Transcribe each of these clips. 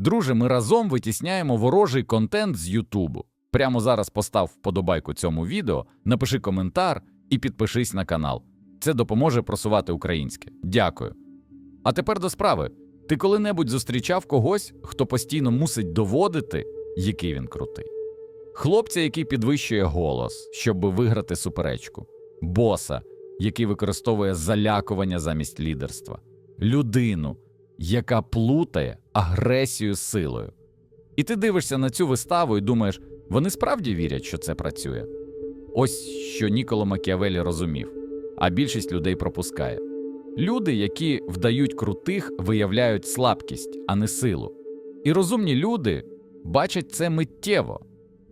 Друже, ми разом витісняємо ворожий контент з Ютубу. Прямо зараз постав вподобайку цьому відео, напиши коментар і підпишись на канал. Це допоможе просувати українське. Дякую. А тепер до справи. Ти коли-небудь зустрічав когось, хто постійно мусить доводити, який він крутий? Хлопця, який підвищує голос, щоб виграти суперечку, боса, який використовує залякування замість лідерства, людину, яка плутає агресію з силою. І ти дивишся на цю виставу і думаєш, вони справді вірять, що це працює. Ось що Ніколо Макіавелі розумів, а більшість людей пропускає. Люди, які вдають крутих, виявляють слабкість, а не силу. І розумні люди бачать це миттєво,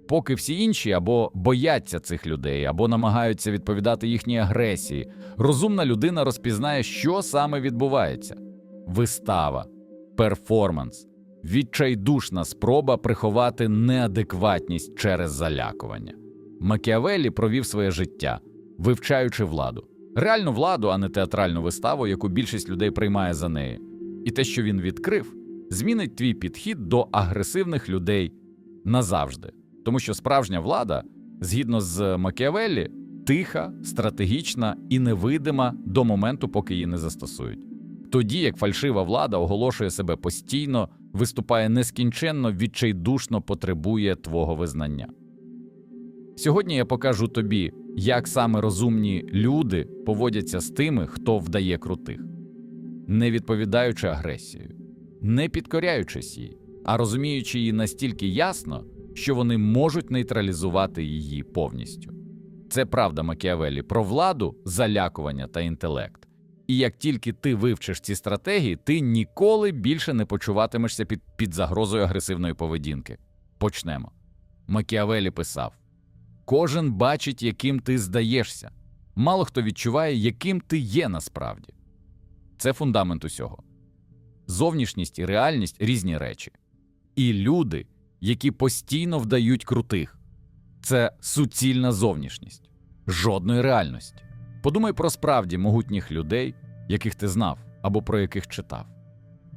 поки всі інші або бояться цих людей, або намагаються відповідати їхній агресії. Розумна людина розпізнає, що саме відбувається: вистава, перформанс, відчайдушна спроба приховати неадекватність через залякування. Макіавелі провів своє життя, вивчаючи владу. Реальну владу, а не театральну виставу, яку більшість людей приймає за неї. І те, що він відкрив, змінить твій підхід до агресивних людей назавжди. Тому що справжня влада, згідно з Макіавеллі, тиха, стратегічна і невидима до моменту, поки її не застосують. Тоді як фальшива влада оголошує себе постійно, виступає нескінченно, відчайдушно потребує твого визнання. Сьогодні я покажу тобі, як саме розумні люди поводяться з тими, хто вдає крутих, не відповідаючи агресією, не підкоряючись їй, а розуміючи її настільки ясно, що вони можуть нейтралізувати її повністю. Це правда Макіавелі про владу, залякування та інтелект. І як тільки ти вивчиш ці стратегії, ти ніколи більше не почуватимешся під, під загрозою агресивної поведінки. Почнемо. Макіавелі писав. Кожен бачить, яким ти здаєшся. Мало хто відчуває, яким ти є насправді. Це фундамент усього. Зовнішність і реальність різні речі. І люди, які постійно вдають крутих, це суцільна зовнішність, жодної реальності. Подумай про справді могутніх людей, яких ти знав або про яких читав.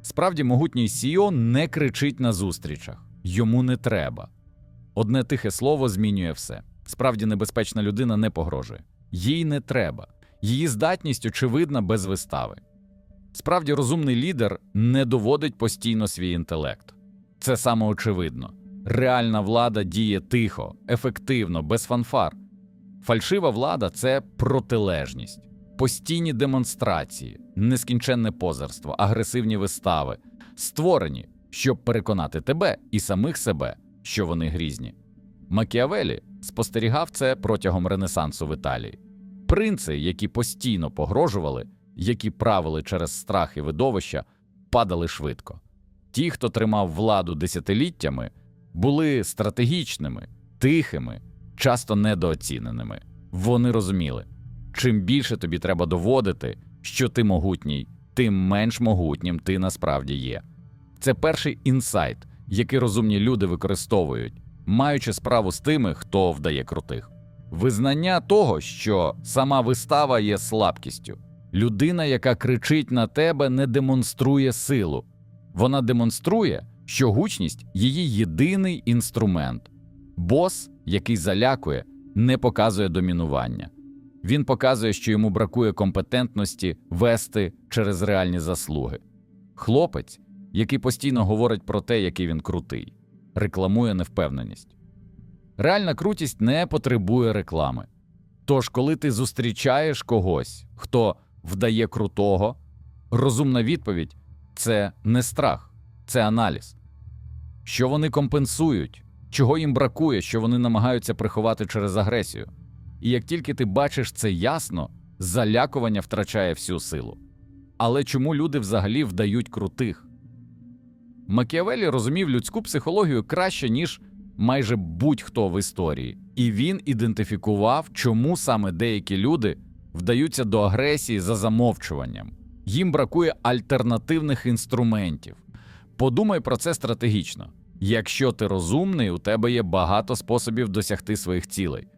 Справді могутній Сіо не кричить на зустрічах, йому не треба. Одне тихе слово змінює все. Справді небезпечна людина не погрожує, їй не треба, її здатність очевидна без вистави. Справді розумний лідер не доводить постійно свій інтелект. Це самоочевидно. Реальна влада діє тихо, ефективно, без фанфар. Фальшива влада це протилежність, постійні демонстрації, нескінченне позерство, агресивні вистави, створені, щоб переконати тебе і самих себе, що вони грізні. Макіавелі спостерігав це протягом Ренесансу в Італії. Принци, які постійно погрожували, які правили через страх і видовища, падали швидко. Ті, хто тримав владу десятиліттями, були стратегічними, тихими, часто недооціненими. Вони розуміли, чим більше тобі треба доводити, що ти могутній, тим менш могутнім ти насправді є. Це перший інсайт, який розумні люди використовують, маючи справу з тими, хто вдає крутих. Визнання того, що сама вистава є слабкістю. Людина, яка кричить на тебе, не демонструє силу. Вона демонструє, що гучність її єдиний інструмент. Бос, який залякує, не показує домінування. Він показує, що йому бракує компетентності вести через реальні заслуги. Хлопець, який постійно говорить про те, який він крутий, рекламує невпевненість. Реальна крутість не потребує реклами. Тож, коли ти зустрічаєш когось, хто вдає крутого, розумна відповідь це не страх, це аналіз. Що вони компенсують, чого їм бракує, що вони намагаються приховати через агресію. І як тільки ти бачиш це ясно, залякування втрачає всю силу. Але чому люди взагалі вдають крутих? Макіавелі розумів людську психологію краще, ніж майже будь-хто в історії, і він ідентифікував, чому саме деякі люди вдаються до агресії за замовчуванням. Їм бракує альтернативних інструментів. Подумай про це стратегічно. Якщо ти розумний, у тебе є багато способів досягти своїх цілей: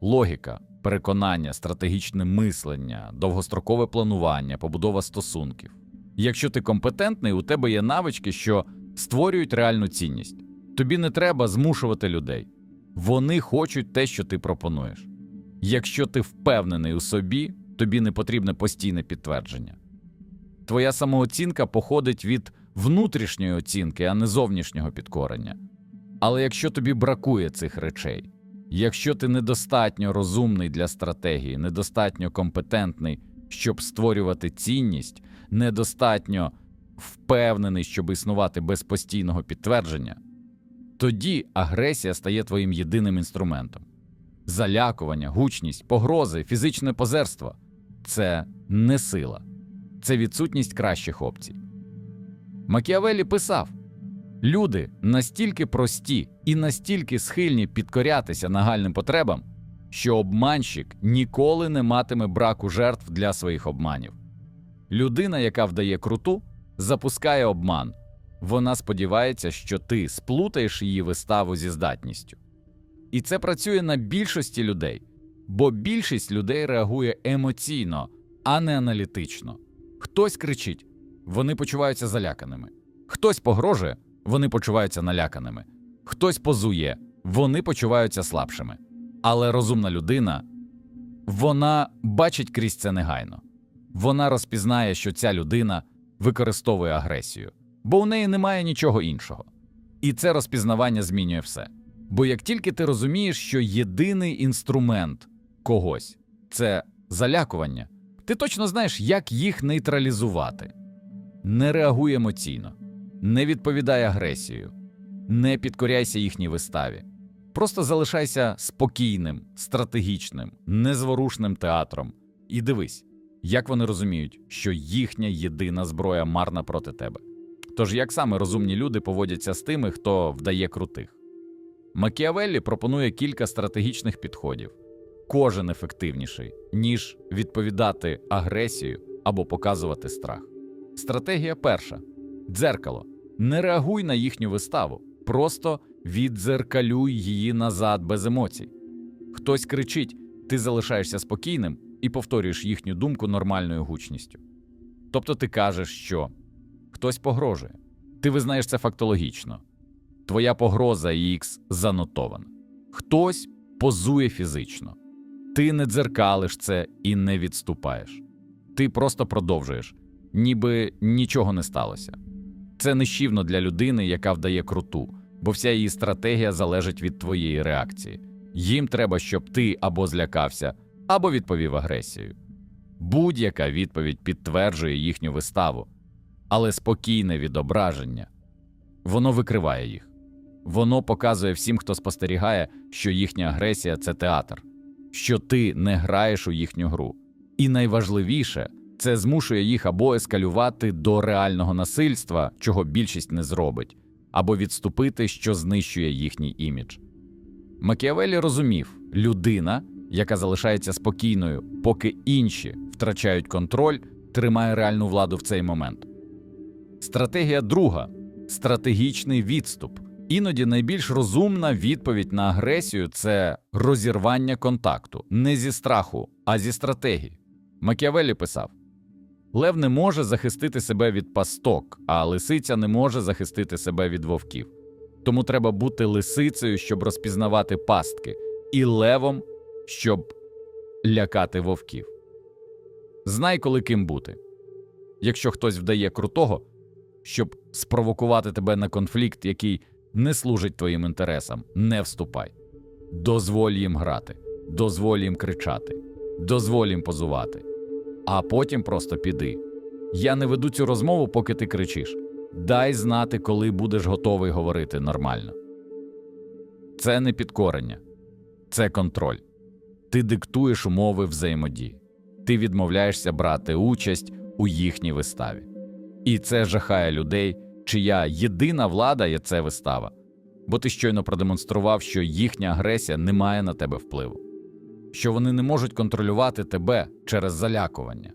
логіка, переконання, стратегічне мислення, довгострокове планування, побудова стосунків. Якщо ти компетентний, у тебе є навички, що створюють реальну цінність. Тобі не треба змушувати людей. Вони хочуть те, що ти пропонуєш. Якщо ти впевнений у собі, тобі не потрібне постійне підтвердження. Твоя самооцінка походить від внутрішньої оцінки, а не зовнішнього підкорення. Але якщо тобі бракує цих речей, якщо ти недостатньо розумний для стратегії, недостатньо компетентний, щоб створювати цінність, недостатньо впевнений, щоб існувати без постійного підтвердження, тоді агресія стає твоїм єдиним інструментом. Залякування, гучність, погрози, фізичне позерство це не сила, це відсутність кращих опцій. Макіавелі писав: люди настільки прості і настільки схильні підкорятися нагальним потребам, що обманщик ніколи не матиме браку жертв для своїх обманів. Людина, яка вдає круту, запускає обман. Вона сподівається, що ти сплутаєш її виставу зі здатністю. І це працює на більшості людей, бо більшість людей реагує емоційно, а не аналітично. Хтось кричить, вони почуваються заляканими. Хтось погрожує, вони почуваються наляканими. Хтось позує, вони почуваються слабшими. Але розумна людина, вона бачить крізь це негайно. Вона розпізнає, що ця людина використовує агресію, бо у неї немає нічого іншого. І це розпізнавання змінює все. Бо як тільки ти розумієш, що єдиний інструмент когось це залякування, ти точно знаєш, як їх нейтралізувати. Не реагуй емоційно, не відповідай агресією, не підкоряйся їхній виставі. Просто залишайся спокійним, стратегічним, незворушним театром і дивись, як вони розуміють, що їхня єдина зброя марна проти тебе. Тож як саме розумні люди поводяться з тими, хто вдає крутих? Макіавеллі пропонує кілька стратегічних підходів, кожен ефективніший, ніж відповідати агресію або показувати страх. Стратегія перша дзеркало. Не реагуй на їхню виставу, просто віддзеркалюй її назад без емоцій. Хтось кричить, ти залишаєшся спокійним і повторюєш їхню думку нормальною гучністю. Тобто ти кажеш, що хтось погрожує, ти визнаєш це фактологічно. Твоя погроза X занотована. Хтось позує фізично. Ти не дзеркалиш це і не відступаєш. Ти просто продовжуєш, ніби нічого не сталося. Це нищівно для людини, яка вдає круту, бо вся її стратегія залежить від твоєї реакції. Їм треба, щоб ти або злякався, або відповів агресією. Будь-яка відповідь підтверджує їхню виставу, але спокійне відображення воно викриває їх. Воно показує всім, хто спостерігає, що їхня агресія це театр, що ти не граєш у їхню гру. І найважливіше, це змушує їх або ескалювати до реального насильства, чого більшість не зробить, або відступити, що знищує їхній імідж. Макіавелі розумів, людина, яка залишається спокійною, поки інші втрачають контроль, тримає реальну владу в цей момент. Стратегія друга стратегічний відступ. Іноді найбільш розумна відповідь на агресію це розірвання контакту не зі страху, а зі стратегії. Макіавелі писав: Лев не може захистити себе від пасток, а лисиця не може захистити себе від вовків. Тому треба бути лисицею, щоб розпізнавати пастки, і левом, щоб лякати вовків. Знай, коли ким бути. Якщо хтось вдає крутого, щоб спровокувати тебе на конфлікт, який не служить твоїм інтересам, не вступай. Дозволь їм грати, дозволь їм кричати, дозволь їм позувати, а потім просто піди. Я не веду цю розмову, поки ти кричиш. Дай знати, коли будеш готовий говорити нормально. Це не підкорення, це контроль. Ти диктуєш умови взаємодії, ти відмовляєшся брати участь у їхній виставі. І це жахає людей, чия єдина влада є це вистава, бо ти щойно продемонстрував, що їхня агресія не має на тебе впливу, що вони не можуть контролювати тебе через залякування,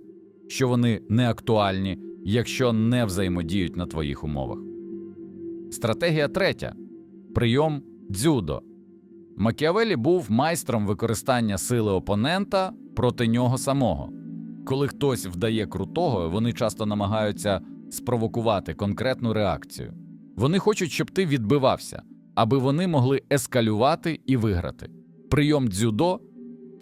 що вони не актуальні, якщо не взаємодіють на твоїх умовах. Стратегія третя прийом дзюдо. Макіавелі був майстром використання сили опонента проти нього самого. Коли хтось вдає крутого, вони часто намагаються спровокувати конкретну реакцію. Вони хочуть, щоб ти відбивався, аби вони могли ескалювати і виграти. Прийом дзюдо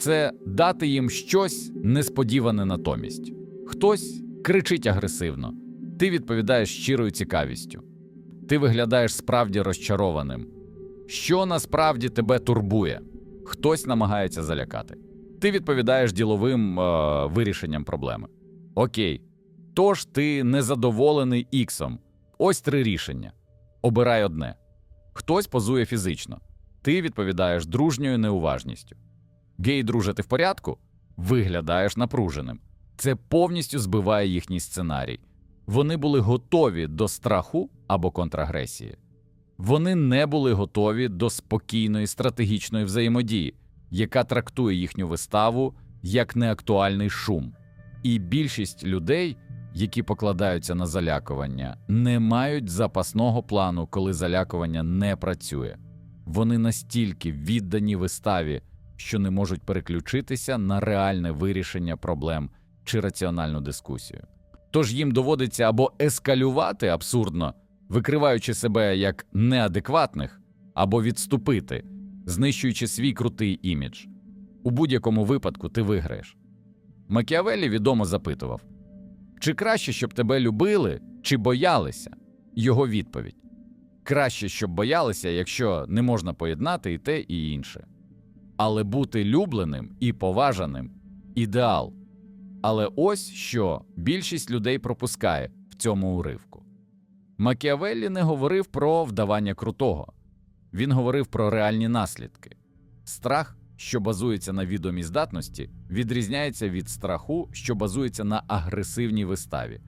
це дати їм щось несподіване натомість. Хтось кричить агресивно, ти відповідаєш щирою цікавістю. Ти виглядаєш справді розчарованим. Що насправді тебе турбує? Хтось намагається залякати. Ти відповідаєш діловим е, вирішенням проблеми. Окей. Тож ти незадоволений іксом. Ось три рішення. Обирай одне. Хтось позує фізично. Ти відповідаєш дружньою неуважністю. Гей, друже, ти в порядку? Виглядаєш напруженим. Це повністю збиває їхній сценарій. Вони були готові до страху або контрагресії. Вони не були готові до спокійної стратегічної взаємодії, яка трактує їхню виставу як неактуальний шум. І більшість людей, які покладаються на залякування, не мають запасного плану, коли залякування не працює. Вони настільки віддані виставі, що не можуть переключитися на реальне вирішення проблем чи раціональну дискусію. Тож їм доводиться або ескалювати абсурдно, викриваючи себе як неадекватних, або відступити, знищуючи свій крутий імідж. У будь-якому випадку ти виграєш. Макіавеллі відомо запитував: чи краще, щоб тебе любили, чи боялися? Його відповідь: краще, щоб боялися, якщо не можна поєднати і те, і інше. Але бути любленим і поважаним ідеал. Але ось що більшість людей пропускає в цьому уривку. Макіавеллі не говорив про вдавання крутого, він говорив про реальні наслідки. Страх, що базується на відомій здатності, відрізняється від страху, що базується на агресивній виставі.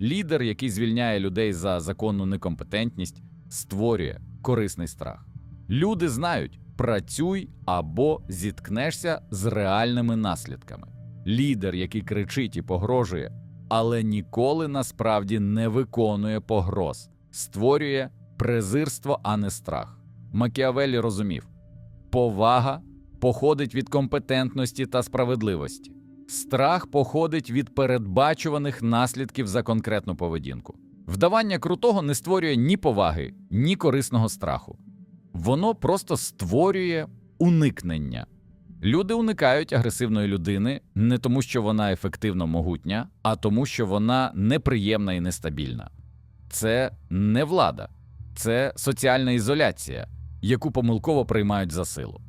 Лідер, який звільняє людей за законну некомпетентність, створює корисний страх. Люди знають, працюй або зіткнешся з реальними наслідками. Лідер, який кричить і погрожує, але ніколи насправді не виконує погроз, створює презирство, а не страх. Макіавеллі розумів, повага походить від компетентності та справедливості. Страх походить від передбачуваних наслідків за конкретну поведінку. Вдавання крутого не створює ні поваги, ні корисного страху. Воно просто створює уникнення. Люди уникають агресивної людини не тому, що вона ефективно могутня, а тому, що вона неприємна і нестабільна. Це не влада, це соціальна ізоляція, яку помилково приймають за силу.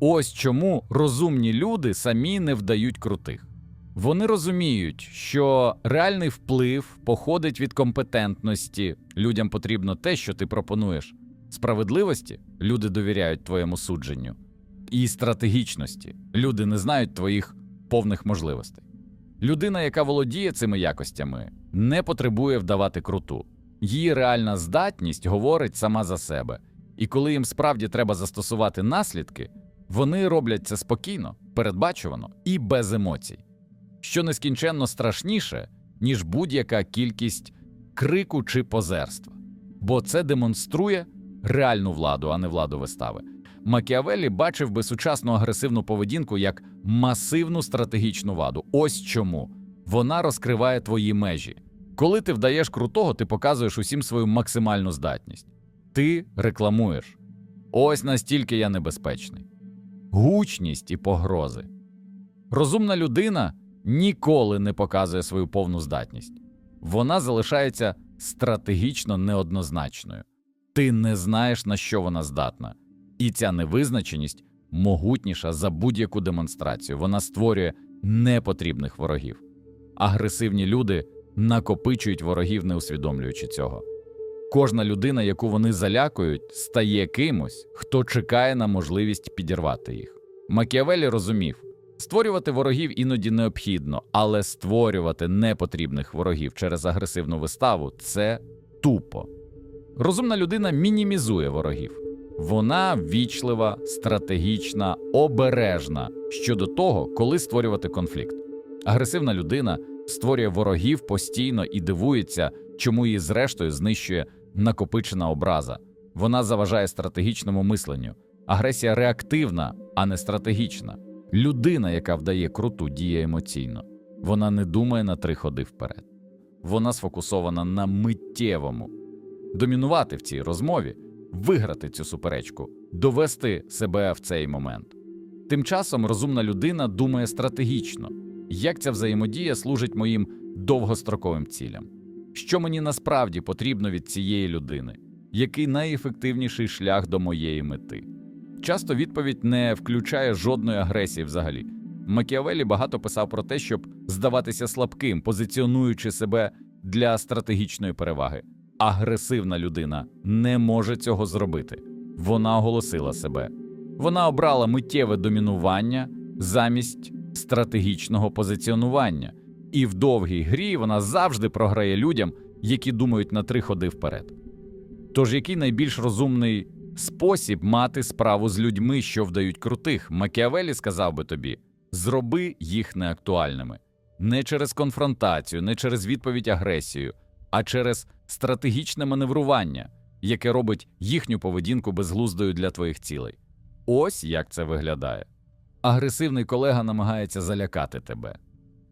Ось чому розумні люди самі не вдають крутих. Вони розуміють, що реальний вплив походить від компетентності. Людям потрібно те, що ти пропонуєш. Справедливості люди довіряють твоєму судженню, і стратегічності люди не знають твоїх повних можливостей. Людина, яка володіє цими якостями, не потребує вдавати круту. Її реальна здатність говорить сама за себе, і коли їм справді треба застосувати наслідки, вони роблять це спокійно, передбачувано і без емоцій, що нескінченно страшніше, ніж будь-яка кількість крику чи позерства, бо це демонструє реальну владу, а не владу вистави. Макіавеллі бачив би сучасну агресивну поведінку як масивну стратегічну ваду. Ось чому вона розкриває твої межі. Коли ти вдаєш крутого, ти показуєш усім свою максимальну здатність. Ти рекламуєш. Ось настільки я небезпечний. Гучність і погрози. Розумна людина ніколи не показує свою повну здатність. Вона залишається стратегічно неоднозначною. Ти не знаєш, на що вона здатна. І ця невизначеність могутніша за будь-яку демонстрацію. Вона створює непотрібних ворогів. Агресивні люди накопичують ворогів, не усвідомлюючи цього. Кожна людина, яку вони залякують, стає кимось, хто чекає на можливість підірвати їх. Макіавелі розумів, створювати ворогів іноді необхідно, але створювати непотрібних ворогів через агресивну виставу це тупо. Розумна людина мінімізує ворогів. Вона ввічлива, стратегічна, обережна щодо того, коли створювати конфлікт. Агресивна людина створює ворогів постійно і дивується, чому її зрештою знищує накопичена образа. Вона заважає стратегічному мисленню. Агресія реактивна, а не стратегічна. Людина, яка вдає круту, діє емоційно. Вона не думає на три ходи вперед. Вона сфокусована на миттєвому. Домінувати в цій розмові, виграти цю суперечку, довести себе в цей момент. Тим часом розумна людина думає стратегічно, як ця взаємодія служить моїм довгостроковим цілям, що мені насправді потрібно від цієї людини, який найефективніший шлях до моєї мети. Часто відповідь не включає жодної агресії взагалі. Макіавелі багато писав про те, щоб здаватися слабким, позиціонуючи себе для стратегічної переваги. Агресивна людина не може цього зробити. Вона оголосила себе. Вона обрала миттєве домінування замість стратегічного позиціонування, і в довгій грі вона завжди програє людям, які думають на три ходи вперед. Тож, який найбільш розумний спосіб мати справу з людьми, що вдають крутих, Макіавелі сказав би тобі: зроби їх неактуальними не через конфронтацію, не через відповідь агресію, а через стратегічне маневрування, яке робить їхню поведінку безглуздою для твоїх цілей. Ось як це виглядає. Агресивний колега намагається залякати тебе.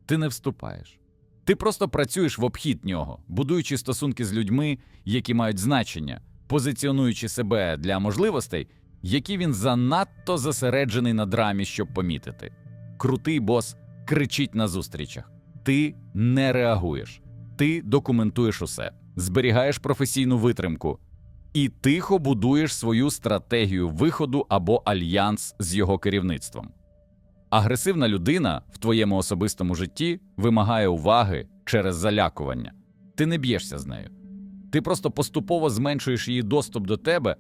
Ти не вступаєш. Ти просто працюєш в обхід нього, будуючи стосунки з людьми, які мають значення, позиціонуючи себе для можливостей, які він занадто зосереджений на драмі, щоб помітити. Крутий бос кричить на зустрічах. Ти не реагуєш, ти документуєш усе, зберігаєш професійну витримку і тихо будуєш свою стратегію виходу або альянс з його керівництвом. Агресивна людина в твоєму особистому житті вимагає уваги через залякування. Ти не б'єшся з нею. Ти просто поступово зменшуєш її доступ до тебе,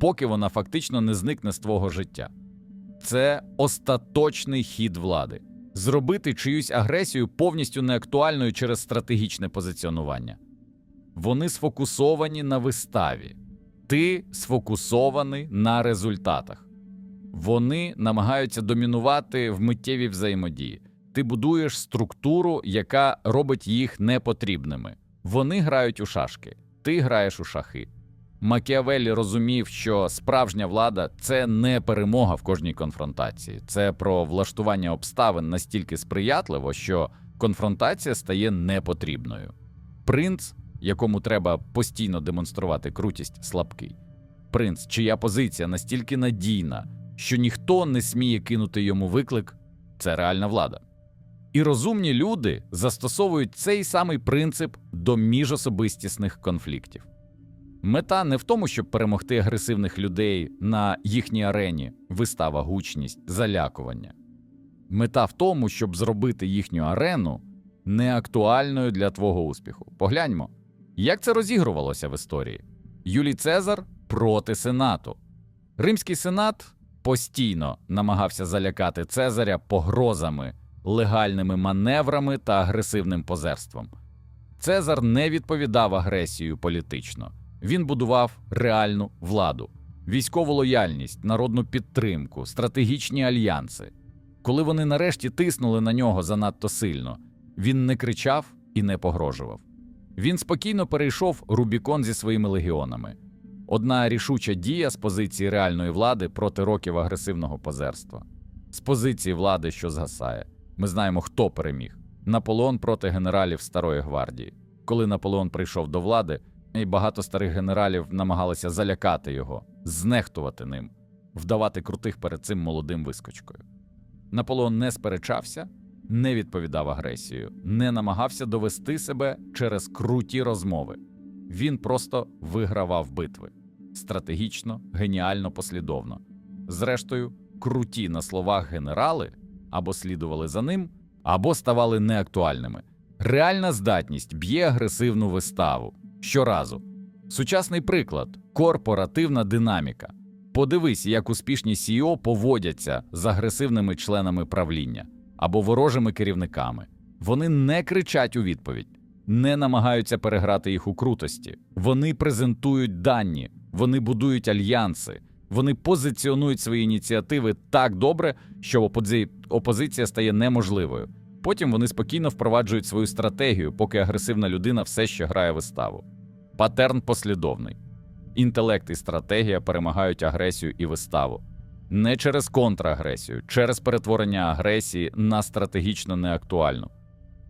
поки вона фактично не зникне з твого життя. Це остаточний хід влади зробити чиюсь агресію повністю неактуальною через стратегічне позиціонування. Вони сфокусовані на виставі, ти сфокусований на результатах. Вони намагаються домінувати в миттєвій взаємодії. Ти будуєш структуру, яка робить їх непотрібними. Вони грають у шашки, ти граєш у шахи. Макіавеллі розумів, що справжня влада це не перемога в кожній конфронтації, це про влаштування обставин настільки сприятливо, що конфронтація стає непотрібною. Принц, якому треба постійно демонструвати крутість, слабкий. Принц, чия позиція настільки надійна, що ніхто не сміє кинути йому виклик, це реальна влада. І розумні люди застосовують цей самий принцип до міжособистісних конфліктів. Мета не в тому, щоб перемогти агресивних людей на їхній арені, вистава, гучність, залякування. Мета в тому, щоб зробити їхню арену неактуальною для твого успіху. Погляньмо, як це розігрувалося в історії. Юлій Цезар проти Сенату. Римський сенат постійно намагався залякати Цезаря погрозами, легальними маневрами та агресивним позерством. Цезар не відповідав агресією політично. Він будував реальну владу, військову лояльність, народну підтримку, стратегічні альянси. Коли вони нарешті тиснули на нього занадто сильно, він не кричав і не погрожував. Він спокійно перейшов Рубікон зі своїми легіонами. Одна рішуча дія з позиції реальної влади проти років агресивного позерства, з позиції влади, що згасає. Ми знаємо, хто переміг. Наполеон проти генералів Старої гвардії. Коли Наполеон прийшов до влади, і багато старих генералів намагалися залякати його, знехтувати ним, вдавати крутих перед цим молодим вискочкою. Наполеон не сперечався, не відповідав агресію, не намагався довести себе через круті розмови. Він просто вигравав битви стратегічно, геніально, послідовно. Зрештою, круті на словах генерали або слідували за ним, або ставали неактуальними. Реальна здатність б'є агресивну виставу щоразу. Сучасний приклад корпоративна динаміка. Подивись, як успішні CEO поводяться з агресивними членами правління або ворожими керівниками. Вони не кричать у відповідь, не намагаються переграти їх у крутості. Вони презентують дані, вони будують альянси, вони позиціонують свої ініціативи так добре, що опози... опозиція стає неможливою. Потім вони спокійно впроваджують свою стратегію, поки агресивна людина все ще грає виставу. Патерн послідовний. Інтелект і стратегія перемагають агресію і виставу. Не через контрагресію, через перетворення агресії на стратегічно неактуальну.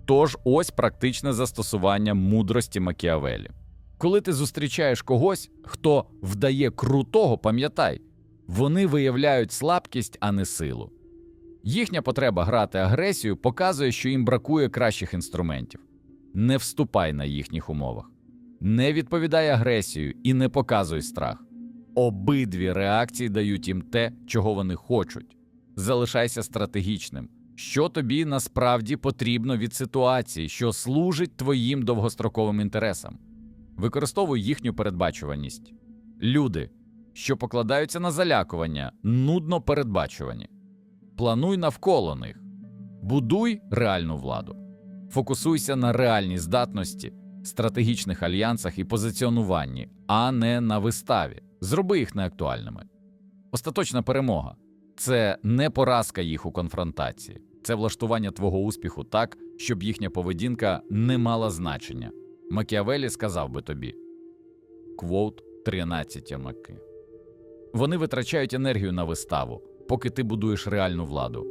Тож ось практичне застосування мудрості Макіавелі. Коли ти зустрічаєш когось, хто вдає крутого, пам'ятай, вони виявляють слабкість, а не силу. Їхня потреба грати агресію показує, що їм бракує кращих інструментів. Не вступай на їхніх умовах, не відповідай агресією і не показуй страх. Обидві реакції дають їм те, чого вони хочуть. Залишайся стратегічним. Що тобі насправді потрібно від ситуації, що служить твоїм довгостроковим інтересам. Використовуй їхню передбачуваність. Люди, що покладаються на залякування, нудно передбачувані. Плануй навколо них, будуй реальну владу, фокусуйся на реальній здатності, стратегічних альянсах і позиціонуванні, а не на виставі. Зроби їх неактуальними. Остаточна перемога це не поразка їх у конфронтації, це влаштування твого успіху так, щоб їхня поведінка не мала значення. Макіавелі сказав би тобі квоут 13 маки. Вони витрачають енергію на виставу, поки ти будуєш реальну владу.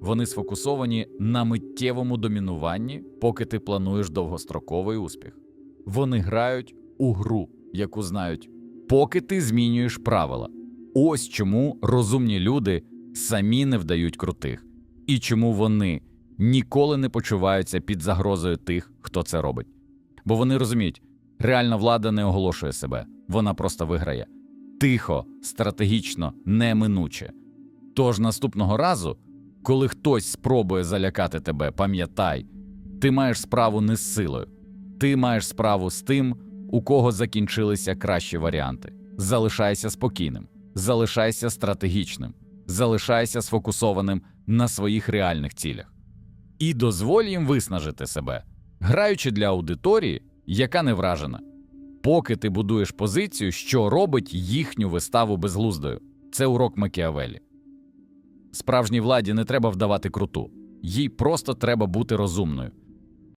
Вони сфокусовані на миттєвому домінуванні, поки ти плануєш довгостроковий успіх. Вони грають у гру, яку знають, поки ти змінюєш правила. Ось чому розумні люди самі не вдають крутих, і чому вони ніколи не почуваються під загрозою тих, хто це робить. Бо вони розуміють, реальна влада не оголошує себе, вона просто виграє. Тихо, стратегічно, неминуче. Тож наступного разу, коли хтось спробує залякати тебе, пам'ятай, ти маєш справу не з силою, ти маєш справу з тим, у кого закінчилися кращі варіанти. Залишайся спокійним, залишайся стратегічним, залишайся сфокусованим на своїх реальних цілях. І дозволь їм виснажити себе, граючи для аудиторії, яка не вражена. Поки ти будуєш позицію, що робить їхню виставу безглуздою. Це урок Макіавелі. Справжній владі не треба вдавати круту, їй просто треба бути розумною,